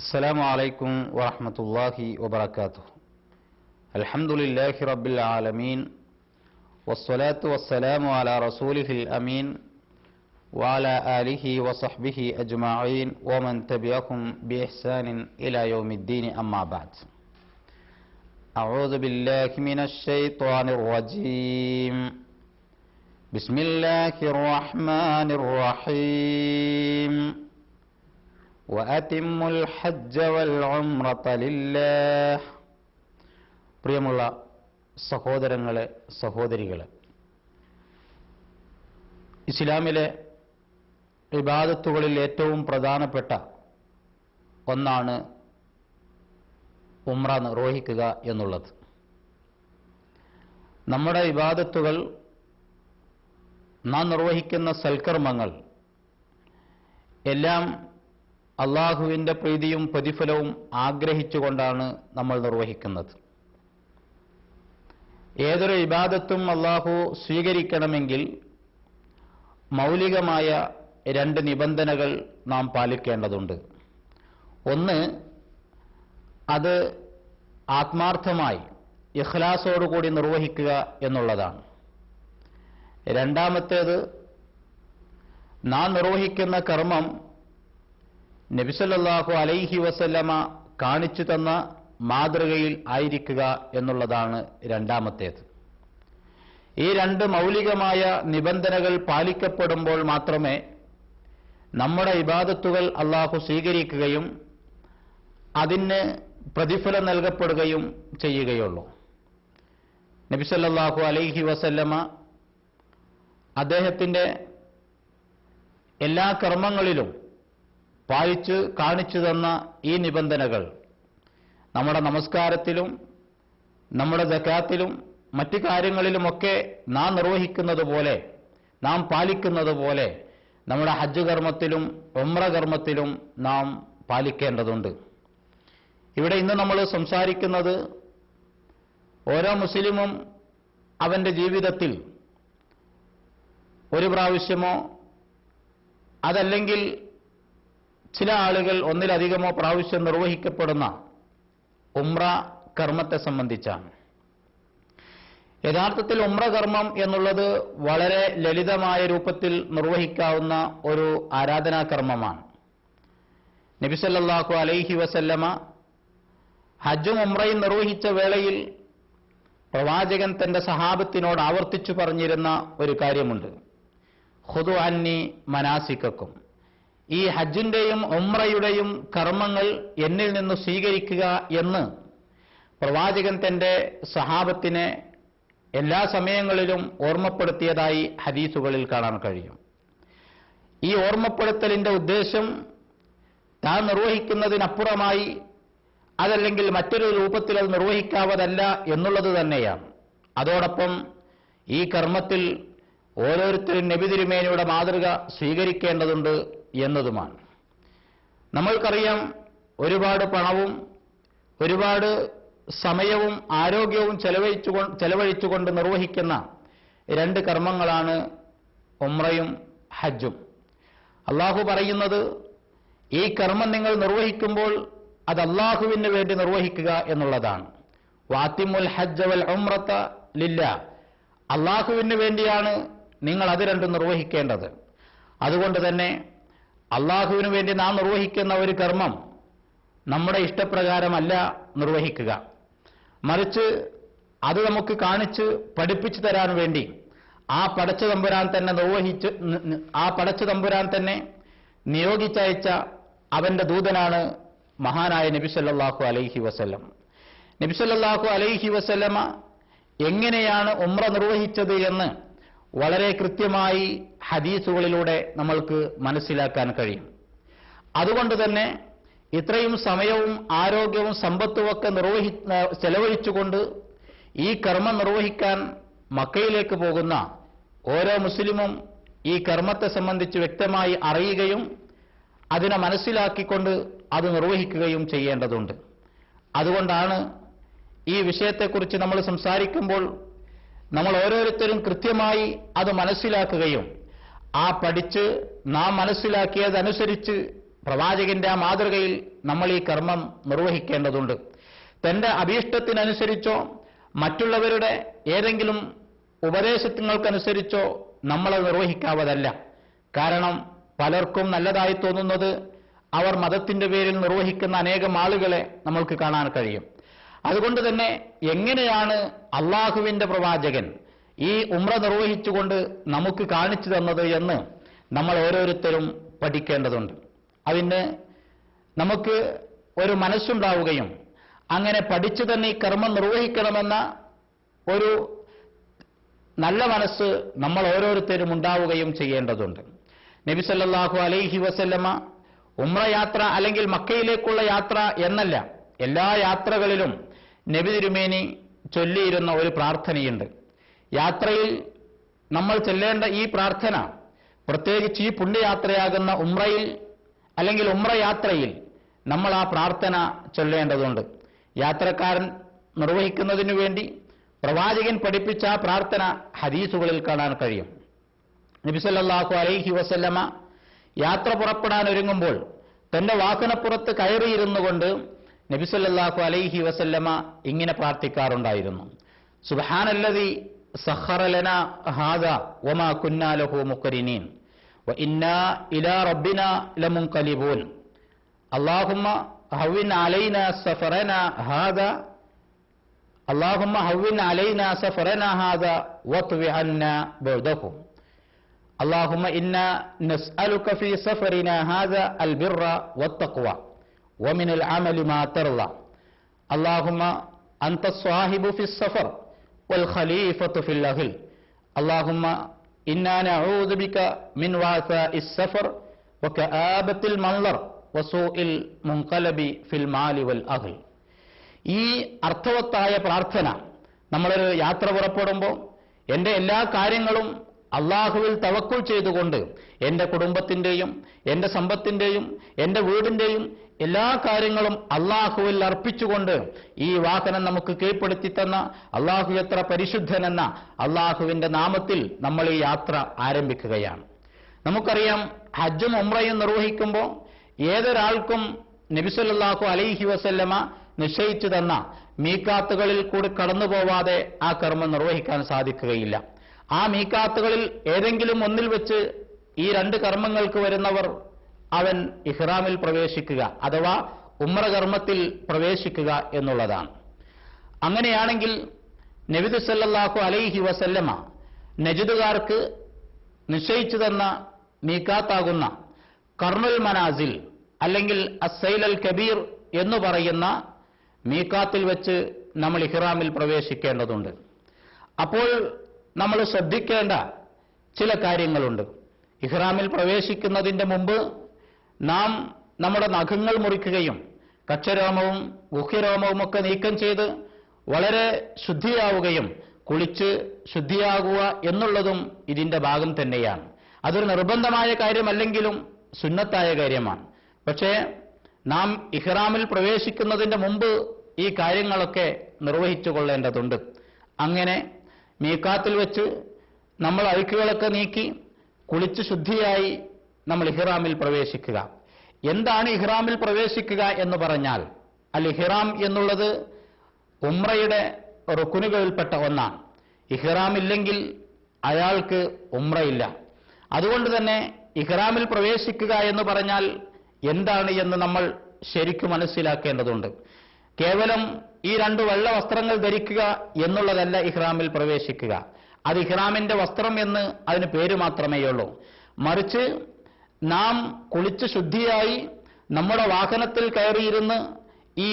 السلام عليكم ورحمة الله وبركاته. الحمد لله رب العالمين والصلاة والسلام على رسوله الأمين وعلى آله وصحبه أجمعين ومن تبعهم بإحسان إلى يوم الدين أما بعد. أعوذ بالله من الشيطان الرجيم. بسم الله الرحمن الرحيم. വഅത്തിമ്മുൽ ഹജ്ജ വൽ ഉംറത ലില്ലാഹ് പ്രിയമുള്ള സഹോദരങ്ങളെ സഹോദരികളെ ഇസ്ലാമിലെ വിവാദത്തുകളിൽ ഏറ്റവും പ്രധാനപ്പെട്ട ഒന്നാണ് ഉമ്ര നിർവഹിക്കുക എന്നുള്ളത്. നമ്മുടെ വിവാദത്തുകൾ നാം നിർവഹിക്കുന്ന സൽക്കർമ്മങ്ങൾ എല്ലാം അള്ളാഹുവിന്റെ പ്രീതിയും പ്രതിഫലവും ആഗ്രഹിച്ചുകൊണ്ടാണ് നമ്മൾ നിർവഹിക്കുന്നത്. ഏതൊരു ഇബാദത്തും അള്ളാഹു സ്വീകരിക്കണമെങ്കിൽ മൗലികമായ രണ്ട് നിബന്ധനകൾ നാം പാലിക്കേണ്ടതുണ്ട്. ഒന്ന് അത് ആത്മാർത്ഥമായി ഇഖ്ലാസോടുകൂടി നിർവഹിക്കുക എന്നുള്ളതാണ്. രണ്ടാമത്തേത് നാം നിർവഹിക്കുന്ന കർമ്മം നബിസല്ലാഹു അലൈഹി വസല്ലമ കാണിച്ചു തന്ന മാതൃകയിൽ ആയിരിക്കുക എന്നുള്ളതാണ് രണ്ടാമത്തേത്. ഈ രണ്ട് മൗലികമായ നിബന്ധനകൾ പാലിക്കപ്പെടുമ്പോൾ മാത്രമേ നമ്മുടെ ഇബാദത്തുകൾ അള്ളാഹു സ്വീകരിക്കുകയും അതിന് പ്രതിഫലം നൽകപ്പെടുകയും ചെയ്യുകയുള്ളൂ. നബിസല്ലാഹു അലൈഹി വസല്ലമ അദ്ദേഹത്തിന്റെ എല്ലാ കർമ്മങ്ങളിലും പാലിച്ച് കാണിച്ചു തന്ന ഈ നിബന്ധനകൾ നമ്മുടെ നമസ്കാരത്തിലും നമ്മുടെ ജക്കാത്തിലും മറ്റു കാര്യങ്ങളിലുമൊക്കെ നാം നിർവഹിക്കുന്നത് പോലെ നാം പാലിക്കുന്നത് പോലെ നമ്മുടെ ഹജ്ജ് കർമ്മത്തിലും ഒമ്ര കർമ്മത്തിലും നാം പാലിക്കേണ്ടതുണ്ട്. ഇവിടെ ഇന്ന് നമ്മൾ സംസാരിക്കുന്നത് ഓരോ മുസ്ലിമും അവന്റെ ജീവിതത്തിൽ ഒരു പ്രാവശ്യമോ അതല്ലെങ്കിൽ ചില ആളുകൾ ഒന്നിലധികമോ പ്രാവശ്യം നിർവഹിക്കപ്പെടുന്ന ഉമ്ര കർമ്മത്തെ സംബന്ധിച്ചാണ്. യഥാർത്ഥത്തിൽ ഉമ്ര കർമ്മം എന്നുള്ളത് വളരെ ലളിതമായ രൂപത്തിൽ നിർവഹിക്കാവുന്ന ഒരു ആരാധനാ കർമ്മമാണ്. നബിസല്ലാഹു അലൈഹി വസല്ലമ ഹജ്ജും ഉമ്രയും നിർവഹിച്ച വേളയിൽ പ്രവാചകൻ തന്റെ സഹാബത്തിനോട് ആവർത്തിച്ചു പറഞ്ഞിരുന്ന ഒരു കാര്യമുണ്ട്. ഹുദു അന്നി മനാസിക്കും ഈ ഹജ്ജിന്റെയും ഉമ്രയുടെയും കർമ്മങ്ങൾ എന്നിൽ നിന്ന് സ്വീകരിക്കുക എന്ന് പ്രവാചകൻ തന്റെ സഹാബത്തിനെ എല്ലാ സമയങ്ങളിലും ഓർമ്മപ്പെടുത്തിയതായി ഹദീസുകളിൽ കാണാൻ കഴിയും. ഈ ഓർമ്മപ്പെടുത്തലിന്റെ ഉദ്ദേശം താൻ നിർവഹിക്കുന്നതിനപ്പുറമായി അതല്ലെങ്കിൽ മറ്റൊരു രൂപത്തിൽ അത് നിർവഹിക്കാവതല്ല എന്നുള്ളത് തന്നെയാണ്. അതോടൊപ്പം ഈ കർമ്മത്തിൽ ഓരോരുത്തരും നബി തിരുമേനിയുടെ മാതൃക സ്വീകരിക്കേണ്ടതുണ്ട് എന്നതുമാണ്. നമ്മൾക്കറിയാം ഒരുപാട് പണവും ഒരുപാട് സമയവും ആരോഗ്യവും ചെലവഴിച്ചു ചെലവഴിച്ചുകൊണ്ട് നിർവഹിക്കുന്ന രണ്ട് കർമ്മങ്ങളാണ് ഉമ്രയും ഹജ്ജും. അള്ളാഹു പറയുന്നത് ഈ കർമ്മം നിങ്ങൾ നിർവഹിക്കുമ്പോൾ അത് അള്ളാഹുവിന് വേണ്ടി നിർവഹിക്കുക എന്നുള്ളതാണ്. വാത്തിമുൽ ഹജ്ജ് വൽ ഉമ്രത്ത ലില്ല. അള്ളാഹുവിന് വേണ്ടിയാണ് നിങ്ങൾ അത് രണ്ടും നിർവഹിക്കേണ്ടത്. അതുകൊണ്ട് തന്നെ അള്ളാഹുവിന് വേണ്ടി നാം നിർവഹിക്കുന്ന ഒരു കർമ്മം നമ്മുടെ ഇഷ്ടപ്രകാരമല്ല നിർവഹിക്കുക. മറിച്ച് അത് നമുക്ക് കാണിച്ച് പഠിപ്പിച്ചു തരാൻ വേണ്ടി ആ പടച്ചു തമ്പുരാൻ തന്നെ നിർവഹിച്ച് ആ പടച്ചു തമ്പുരാൻ തന്നെ നിയോഗിച്ചയച്ച അവന്റെ ദൂതനാണ് മഹാനായ നബിസല്ലാഹു അലൈഹി വസല്ലം. നബിസല്ലാഹു അലൈഹി വസല്ലമ എങ്ങനെയാണ് ഉമ്ര നിർവഹിച്ചത് എന്ന് വളരെ കൃത്യമായി ഹദീസുകളിലൂടെ നമ്മൾക്ക് മനസ്സിലാക്കാൻ കഴിയും. അതുകൊണ്ട് തന്നെ ഇത്രയും സമയവും ആരോഗ്യവും സമ്പത്തുമൊക്കെ നിർവഹി ചെലവഴിച്ചുകൊണ്ട് ഈ കർമ്മം നിർവഹിക്കാൻ മക്കയിലേക്ക് പോകുന്ന ഓരോ മുസ്ലിമും ഈ കർമ്മത്തെ സംബന്ധിച്ച് വ്യക്തമായി അറിയുകയും അതിനെ മനസ്സിലാക്കിക്കൊണ്ട് അത് നിർവഹിക്കുകയും ചെയ്യേണ്ടതുണ്ട്. അതുകൊണ്ടാണ് ഈ വിഷയത്തെക്കുറിച്ച് നമ്മൾ സംസാരിക്കുമ്പോൾ നമ്മൾ ഓരോരുത്തരും കൃത്യമായി അത് മനസ്സിലാക്കുകയും ആ പഠിച്ച് നാം മനസ്സിലാക്കിയതനുസരിച്ച് പ്രവാചകന്റെ ആ മാതൃകയിൽ നമ്മൾ ഈ കർമ്മം നിർവഹിക്കേണ്ടതുണ്ട്. തന്റെ അഭീഷ്ടത്തിനനുസരിച്ചോ മറ്റുള്ളവരുടെ ഏതെങ്കിലും ഉപദേശങ്ങൾക്കനുസരിച്ചോ നമ്മൾ നിർവഹിക്കാവതല്ല. കാരണം പലർക്കും നല്ലതായി തോന്നുന്നത് അവർ മതത്തിന്റെ പേരിൽ നിർവഹിക്കുന്ന അനേകം ആളുകളെ നമ്മൾക്ക് കാണാൻ കഴിയും. അതുകൊണ്ട് തന്നെ എങ്ങനെയാണ് അള്ളാഹുവിന്റെ പ്രവാചകൻ ഈ ഉമ്ര നിർവഹിച്ചുകൊണ്ട് നമുക്ക് കാണിച്ചു തന്നത് എന്ന് നമ്മൾ ഓരോരുത്തരും പഠിക്കേണ്ടതുണ്ട്. അതിന് നമുക്ക് ഒരു മനസ്സുണ്ടാവുകയും അങ്ങനെ പഠിച്ചു തന്നെ ഈ കർമ്മം നിർവഹിക്കണമെന്ന ഒരു നല്ല മനസ്സ് നമ്മൾ ഓരോരുത്തരും ഉണ്ടാവുകയും ചെയ്യേണ്ടതുണ്ട്. നബി സല്ലല്ലാഹു അലൈഹി വസല്ലമ ഉമ്ര യാത്ര അല്ലെങ്കിൽ മക്കയിലേക്കുള്ള യാത്ര എന്നല്ല എല്ലാ യാത്രകളിലും നബി തിരുമേനി ചൊല്ലിയിരുന്ന ഒരു പ്രാർത്ഥനയുണ്ട്. യാത്രയിൽ നമ്മൾ ചൊല്ലേണ്ട ഈ പ്രാർത്ഥന പ്രത്യേകിച്ച് ഈ പുണ്യയാത്രയാകുന്ന ഉമ്രയിൽ അല്ലെങ്കിൽ ഉമ്രയാത്രയിൽ നമ്മൾ ആ പ്രാർത്ഥന ചൊല്ലേണ്ടതുണ്ട്. യാത്രക്കാരൻ നിർവഹിക്കുന്നതിനു വേണ്ടി പ്രവാചകൻ പഠിപ്പിച്ച ആ പ്രാർത്ഥന ഹദീസുകളിൽ കാണാൻ കഴിയും. നബിസല്ലാഹു അലൈഹി വസല്ലമ യാത്ര പുറപ്പെടാൻ ഒരുങ്ങുമ്പോൾ തന്റെ വാഹനപ്പുറത്ത് കയറിയിരുന്നു കൊണ്ട് نبي صلى الله عليه وسلم إنجنا بارتكارون دائرنا سبحان الذي سخر لنا هذا وما كنا له مقرنين وإنا إلى ربنا لمنقلبون اللهم هون علينا سفرنا هذا اللهم هون علينا سفرنا هذا واطوي عنا بعدكم اللهم إنا نسألك في سفرنا هذا البر والتقوى ومن العمل ما ترضى اللهم സ്വാഹിബു الصاحب في വൽ والخليفة ഫിൽ الأهل اللهم ഇന്നാ നഊദു ബിക മിൻ വാസ السفر വകആബത്തിൽ المنظر വസൂഇൽ المنقلب ഫിൽ മാലി വൽ ഈ അർത്ഥവത്തായ പ്രാർത്ഥന നമ്മളൊരു യാത്ര പുറപ്പെടുമ്പോൾ എന്റെ എല്ലാ കാര്യങ്ങളും അള്ളാഹുവിൽ തവക്കുൽ ചെയ്തുകൊണ്ട് എന്റെ കുടുംബത്തിന്റെയും എന്റെ സമ്പത്തിന്റെയും എന്റെ വീടിന്റെയും എല്ലാ കാര്യങ്ങളും അള്ളാഹുവിൽ അർപ്പിച്ചുകൊണ്ട് ഈ വാഹനം നമുക്ക് കീഴ്പ്പെടുത്തി തന്ന അള്ളാഹു എത്ര പരിശുദ്ധനെന്ന അള്ളാഹുവിന്റെ നാമത്തിൽ നമ്മൾ ഈ യാത്ര ആരംഭിക്കുകയാണ്. നമുക്കറിയാം ഹജ്ജും ഉംറയും നിർവഹിക്കുമ്പോൾ ഏതൊരാൾക്കും നബിസല്ലാഹു അലൈഹി വസല്ലമ നിശ്ചയിച്ചു തന്ന മീക്കാത്തുകളിൽ കൂടി കടന്നു പോവാതെ ആ കർമ്മം നിർവഹിക്കാൻ സാധിക്കുകയില്ല. ആ മീക്കാത്തുകളിൽ ഏതെങ്കിലും ഒന്നിൽ വെച്ച് ഈ രണ്ട് കർമ്മങ്ങൾക്ക് വരുന്നവർ അവൻ ഇഹ്റാമിൽ പ്രവേശിക്കുക അഥവാ ഉമ്ര കർമ്മത്തിൽ പ്രവേശിക്കുക എന്നുള്ളതാണ്. അങ്ങനെയാണെങ്കിൽ നബിദ് സല്ലല്ലാഹു അലൈഹി വസല്ലമ നജിദുകാർക്ക് നിശ്ചയിച്ചു തന്ന മീക്കാത്താകുന്ന കർണുൽ മനാസിൽ അല്ലെങ്കിൽ അസൈൽ അൽ കബീർ എന്ന് പറയുന്ന മീക്കാത്തിൽ വെച്ച് നമ്മൾ ഇഹ്റാമിൽ പ്രവേശിക്കേണ്ടതുണ്ട്. അപ്പോൾ നമ്മൾ ശ്രദ്ധിക്കേണ്ട ചില കാര്യങ്ങളുണ്ട്. ഇഹ്റാമിൽ പ്രവേശിക്കുന്നതിന്റെ മുമ്പ് നാം നമ്മുടെ നഖങ്ങൾ മുറിക്കുകയും കക്ഷരോമവും ഗുഹ്യരോമവും ഒക്കെ നീക്കം ചെയ്ത് വളരെ ശുദ്ധിയാവുകയും കുളിച്ച് ശുദ്ധിയാകുക എന്നുള്ളതും ഇതിന്റെ ഭാഗം തന്നെയാണ്. അതൊരു നിർബന്ധമായ കാര്യമല്ലെങ്കിലും സുന്നത്തായ കാര്യമാണ്. പക്ഷേ നാം ഇഹ്റാമിൽ പ്രവേശിക്കുന്നതിന്റെ മുമ്പ് ഈ കാര്യങ്ങളൊക്കെ നിർവഹിച്ചു കൊള്ളേണ്ടതുണ്ട്. അങ്ങനെ മീക്കാത്തിൽ വെച്ച് നമ്മൾ അഴുക്കുകളൊക്കെ നീക്കി കുളിച്ച് ശുദ്ധിയായി നമ്മൾ ഇഹ്റാമിൽ പ്രവേശിക്കുക. എന്താണ് ഇഹ്റാമിൽ പ്രവേശിക്കുക എന്ന് പറഞ്ഞാൽ അൽ ഇഹ്റാം എന്നുള്ളത് ഉമ്രയുടെ റുക്കുനുകളിൽപ്പെട്ട ഒന്നാണ്. ഇഹ്റാമില്ലെങ്കിൽ അയാൾക്ക് ഉമ്രയില്ല അതുകൊണ്ട് തന്നെ ഇഹ്റാമിൽ പ്രവേശിക്കുക എന്ന് പറഞ്ഞാൽ എന്താണ് എന്ന് നമ്മൾ ശരിക്കും മനസ്സിലാക്കേണ്ടതുണ്ട്. കേവലം ഈ രണ്ട് വെള്ള വസ്ത്രങ്ങൾ ധരിക്കുക എന്നുള്ളതല്ല ഇഹ്റാമിൽ പ്രവേശിക്കുക. അത് ഇഹ്റാമിന്റെ വസ്ത്രം എന്ന് അതിന് പേര് മാത്രമേയുള്ളൂ മറിച്ച് നാം കുളിച്ച് ശുദ്ധിയായി നമ്മുടെ വാഹനത്തിൽ കയറിയിരുന്ന് ഈ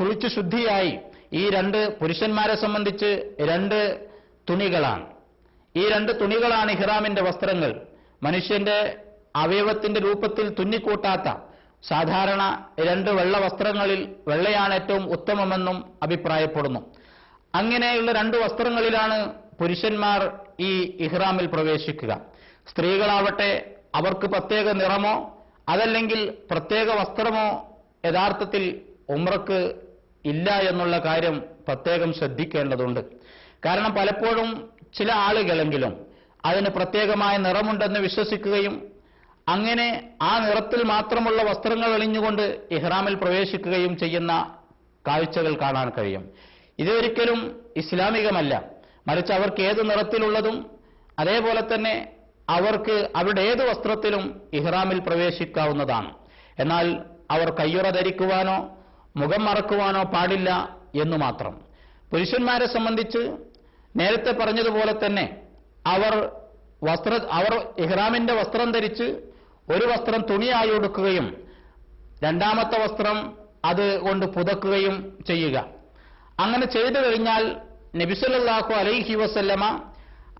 കുളിച്ച് ശുദ്ധിയായി ഈ രണ്ട് പുരുഷന്മാരെ സംബന്ധിച്ച് രണ്ട് തുണികളാണ്. ഈ രണ്ട് തുണികളാണ് ഇഹ്റാമിന്റെ വസ്ത്രങ്ങൾ. മനുഷ്യന്റെ അവയവത്തിന്റെ രൂപത്തിൽ തുന്നിക്കൂട്ടാത്ത സാധാരണ രണ്ട് വെള്ള വസ്ത്രങ്ങളിൽ വെള്ളയാണ് ഏറ്റവും ഉത്തമമെന്നും അഭിപ്രായപ്പെടുന്നു. അങ്ങനെയുള്ള രണ്ട് വസ്ത്രങ്ങളിലാണ് പുരുഷന്മാർ ഈ ഇഹ്റാമിൽ പ്രവേശിക്കുക. സ്ത്രീകളാവട്ടെ അവർക്ക് പ്രത്യേക നിറമോ അതല്ലെങ്കിൽ പ്രത്യേക വസ്ത്രമോ യഥാർത്ഥത്തിൽ ഉമ്രക്ക് ഇല്ല എന്നുള്ള കാര്യം പ്രത്യേകം ശ്രദ്ധിക്കേണ്ടതുണ്ട്. കാരണം പലപ്പോഴും ചില ആളുകളെങ്കിലും അതിന് പ്രത്യേകമായ നിറമുണ്ടെന്ന് വിശ്വസിക്കുകയും അങ്ങനെ ആ നിറത്തിൽ മാത്രമുള്ള വസ്ത്രങ്ങൾ അണിഞ്ഞുകൊണ്ട് ഇഹ്റാമിൽ പ്രവേശിക്കുകയും ചെയ്യുന്ന കാഴ്ചകൾ കാണാൻ കഴിയും. ഇതൊരിക്കലും ഇസ്ലാമികമല്ല. മറിച്ച് അവർക്ക് ഏത് നിറത്തിലുള്ളതും അതേപോലെ തന്നെ അവർക്ക് അവരുടെ ഏത് വസ്ത്രത്തിലും ഇഹ്റാമിൽ പ്രവേശിക്കാവുന്നതാണ്. എന്നാൽ അവർ കയ്യുറ ധരിക്കുവാനോ മുഖം മറക്കുവാനോ പാടില്ല എന്ന് മാത്രം. പുരുഷന്മാരെ സംബന്ധിച്ച് നേരത്തെ പറഞ്ഞതുപോലെ തന്നെ അവർ വസ്ത്ര അവർ ഇഹ്റാമിന്റെ വസ്ത്രം ധരിച്ച് ഒരു വസ്ത്രം തുണിയായി ഉടുക്കുകയും രണ്ടാമത്തെ വസ്ത്രം അത് കൊണ്ട് പുതക്കുകയും ചെയ്യുക. അങ്ങനെ ചെയ്തു കഴിഞ്ഞാൽ നബിസല്ലാഹു അലൈഹി വസല്ലമ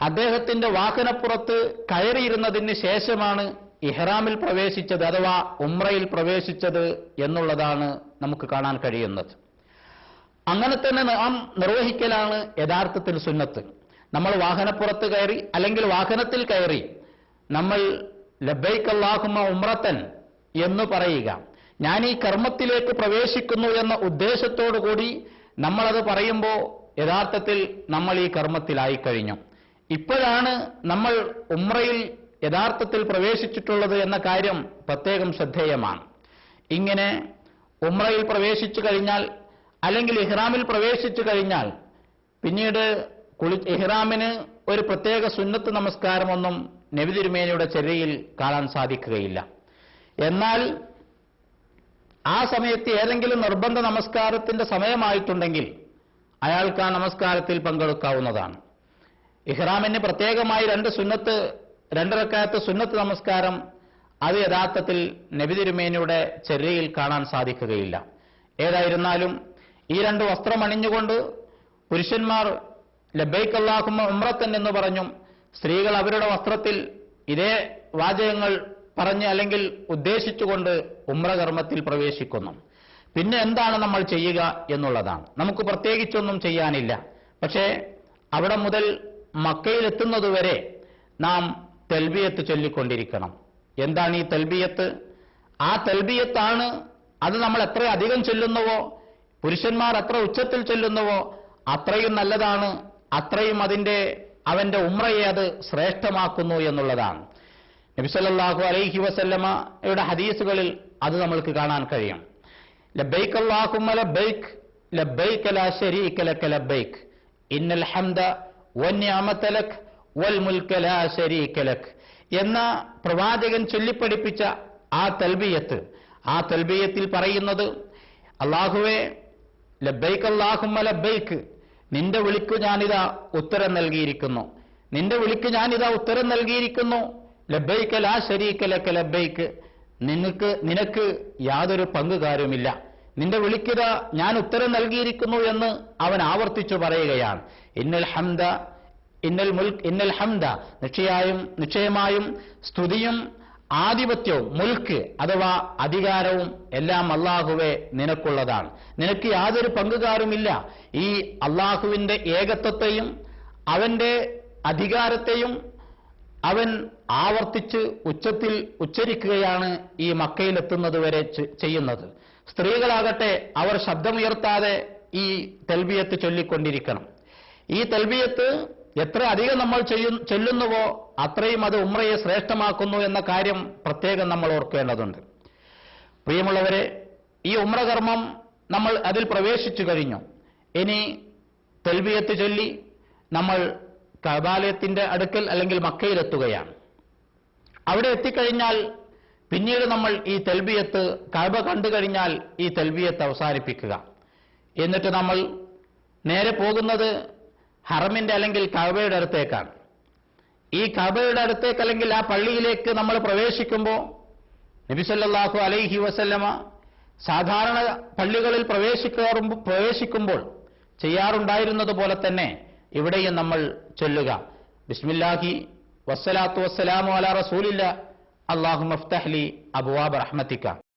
അദ്ദേഹത്തിന്റെ വാഹനപ്പുറത്ത് കയറിയിരുന്നതിന് ശേഷമാണ് ഇഹ്റാമിൽ പ്രവേശിച്ചത് അഥവാ ഉമ്രയിൽ പ്രവേശിച്ചത് എന്നുള്ളതാണ് നമുക്ക് കാണാൻ കഴിയുന്നത്. അങ്ങനെ തന്നെ നാം നിർവഹിക്കലാണ് യഥാർത്ഥത്തിൽ സുന്നത്ത്. നമ്മൾ വാഹനപ്പുറത്ത് കയറി അല്ലെങ്കിൽ വാഹനത്തിൽ കയറി നമ്മൾ ലബൈക്ക് അള്ളാഹുമ ഉമ്രത്തൻ എന്ന് പറയുക. ഞാൻ ഈ കർമ്മത്തിലേക്ക് പ്രവേശിക്കുന്നു എന്ന ഉദ്ദേശത്തോടു കൂടി നമ്മളത് പറയുമ്പോൾ യഥാർത്ഥത്തിൽ നമ്മൾ ഈ കർമ്മത്തിലായി കഴിഞ്ഞു. ഇപ്പോഴാണ് നമ്മൾ ഉമ്രയിൽ യഥാർത്ഥത്തിൽ പ്രവേശിച്ചിട്ടുള്ളത് എന്ന കാര്യം പ്രത്യേകം ശ്രദ്ധേയമാണ്. ഇങ്ങനെ ഉമ്രയിൽ പ്രവേശിച്ചു കഴിഞ്ഞാൽ അല്ലെങ്കിൽ ഇഹ്റാമിൽ പ്രവേശിച്ചു കഴിഞ്ഞാൽ പിന്നീട് കുളി ഇഹ്റാമിന് ഒരു പ്രത്യേക സുന്നത്ത് നമസ്കാരമൊന്നും നബി തിരുമേനിയുടെ ചര്യയിൽ കാണാൻ സാധിക്കുകയില്ല. എന്നാൽ ആ സമയത്ത് ഏതെങ്കിലും നിർബന്ധ നമസ്കാരത്തിന്റെ സമയമായിട്ടുണ്ടെങ്കിൽ അയാൾക്ക് ആ നമസ്കാരത്തിൽ പങ്കെടുക്കാവുന്നതാണ്. ഇഹ്റാമിന് പ്രത്യേകമായി രണ്ട് സുന്നത്ത് രണ്ടരക്കാലത്ത് സുന്നത്ത് നമസ്കാരം അത് യഥാർത്ഥത്തിൽ നബി തിരുമേനിയുടെ ചര്യയിൽ കാണാൻ സാധിക്കുകയില്ല. ഏതായിരുന്നാലും ഈ രണ്ട് വസ്ത്രം അണിഞ്ഞുകൊണ്ട് പുരുഷന്മാർ ലബൈക്ക് ഉമ്രത്തൻ എന്ന് പറഞ്ഞും സ്ത്രീകൾ അവരുടെ വസ്ത്രത്തിൽ ഇതേ വാചകങ്ങൾ പറഞ്ഞ് അല്ലെങ്കിൽ ഉദ്ദേശിച്ചുകൊണ്ട് ഉമ്രകർമ്മത്തിൽ പ്രവേശിക്കുന്നു. പിന്നെ എന്താണ് നമ്മൾ ചെയ്യുക എന്നുള്ളതാണ്. നമുക്ക് പ്രത്യേകിച്ചൊന്നും ചെയ്യാനില്ല. പക്ഷേ അവിടെ മുതൽ മക്കയിലെത്തുന്നതുവരെ നാം തെൽബിയത്ത് ചൊല്ലിക്കൊണ്ടിരിക്കണം. എന്താണ് ഈ തെൽബിയത്ത്? ആ തെൽബിയത്താണ് അത് നമ്മൾ എത്ര അധികം ചൊല്ലുന്നുവോ പുരുഷന്മാർ എത്ര ഉച്ചത്തിൽ ചൊല്ലുന്നുവോ അത്രയും നല്ലതാണ്. അത്രയും അതിന്റെ അവന്റെ ഉമ്രയെ അത് ശ്രേഷ്ഠമാക്കുന്നു എന്നുള്ളതാണ്. നബിസല്ലാഹു അലൈഹി വസല്ലമയുടെ ഹദീസുകളിൽ അത് നമ്മൾക്ക് കാണാൻ കഴിയും. ഇന്നൽ ഹംദ ലക് ലക്. എന്ന പ്രവാചകൻ ചൊല്ലിപ്പഠിപ്പിച്ച ആ തൽബിയത്ത് ആ തൽബിയത്തിൽ പറയുന്നത് അള്ളാഹുവേ ലബൈക്ക് അല്ലാഹുമ്മ ലബൈക്ക് നിന്റെ വിളിക്ക് ഞാനിതാ ഉത്തരം നൽകിയിരിക്കുന്നു. നിന്റെ വിളിക്ക് ഞാനിതാ ഉത്തരം നൽകിയിരിക്കുന്നു. ലബൈക്ക് ലാ ശരീക ലക ലബൈക്ക് നിനക്ക് നിനക്ക് യാതൊരു പങ്കുകാരുമില്ല നിന്റെ വിളിക്കുക ഞാൻ ഉത്തരം നൽകിയിരിക്കുന്നു എന്ന് അവൻ ആവർത്തിച്ചു പറയുകയാണ്. ഇന്നൽ ഹംദ ഇന്നൽ മുൽക്ക് ഇന്നൽ ഹംദ. നിശ്ചയായും നിശ്ചയമായും സ്തുതിയും ആധിപത്യവും മുൽക്ക് അഥവാ അധികാരവും എല്ലാം അള്ളാഹുവെ നിനക്കുള്ളതാണ്. നിനക്ക് യാതൊരു പങ്കുകാരുമില്ല. ഈ അള്ളാഹുവിന്റെ ഏകത്വത്തെയും അവന്റെ അധികാരത്തെയും അവൻ ആവർത്തിച്ച് ഉച്ചത്തിൽ ഉച്ചരിക്കുകയാണ് ഈ മക്കയിലെത്തുന്നത് വരെ ചെയ്യുന്നത്. സ്ത്രീകളാകട്ടെ അവർ ശബ്ദമുയർത്താതെ ഈ തെൽബിയത്ത് ചൊല്ലിക്കൊണ്ടിരിക്കണം. ഈ തെൽബിയത്ത് എത്ര അധികം നമ്മൾ ചൊല്ലുന്നുവോ അത്രയും അത് ഉമ്രയെ ശ്രേഷ്ഠമാക്കുന്നു എന്ന കാര്യം പ്രത്യേകം നമ്മൾ ഓർക്കേണ്ടതുണ്ട്. പ്രിയമുള്ളവരെ ഈ ഉമ്രകർമ്മം നമ്മൾ അതിൽ പ്രവേശിച്ചു കഴിഞ്ഞു. ഇനി തെൽബിയത്ത് ചൊല്ലി നമ്മൾ കബാലയത്തിന്റെ അടുക്കൽ അല്ലെങ്കിൽ മക്കയിലെത്തുകയാണ്. അവിടെ എത്തിക്കഴിഞ്ഞാൽ പിന്നീട് നമ്മൾ ഈ തെൽബിയത്ത് കബ കണ്ടു കഴിഞ്ഞാൽ ഈ തെൽബിയത്ത് അവസാനിപ്പിക്കുക. എന്നിട്ട് നമ്മൾ നേരെ പോകുന്നത് ഹറമിന്റെ അല്ലെങ്കിൽ കബയുടെ അടുത്തേക്കാണ്. ഈ കബയുടെ അടുത്തേക്ക് അല്ലെങ്കിൽ ആ പള്ളിയിലേക്ക് നമ്മൾ പ്രവേശിക്കുമ്പോൾ നബിസല്ലാഹു അലൈഹി വസല്ലമ സാധാരണ പള്ളികളിൽ പ്രവേശിക്കാറും പ്രവേശിക്കുമ്പോൾ ചെയ്യാറുണ്ടായിരുന്നത് പോലെ തന്നെ ഇവിടെയും നമ്മൾ ചൊല്ലുക. ബിസ്മില്ലാഹി വസ്സലാത്തു വസ്സലാമു അല റസൂലില്ല. അള്ളാഹു മഫ്തഹ്ലി അബുവാബ് റഹ്മത്തിക്ക.